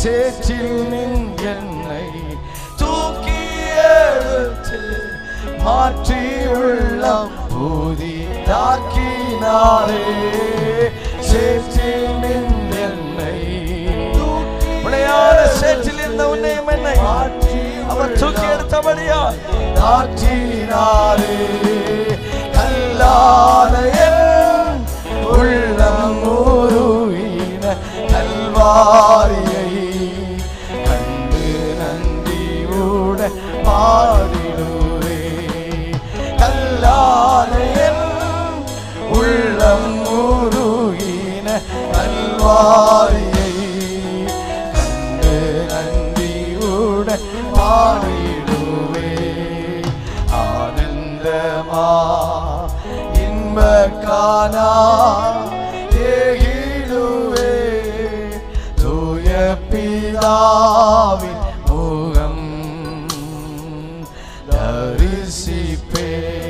சேற்றில் நின் என்னை தூக்கி எடுத்து மாற்றி உள்ளம் புதிதாக்கினாரே சேற்றில் நின் என்னை விளையாட சேற்றில் இருந்த உன்னை என்னை அவர் தூக்கி எடுத்தபடியா? தாற்றினாரே கல்லாத என் உள்ளம் உருவின கல்வாரியை பாடிடுவே. கல்லாத உள்ளம் உருகின கல்வாரியை கண்டு நன்றியோட பாடிடுவே. ஆனந்தமா இன்பக்கானா ஏகிடுவே. தூய பிதாவின் príncipe.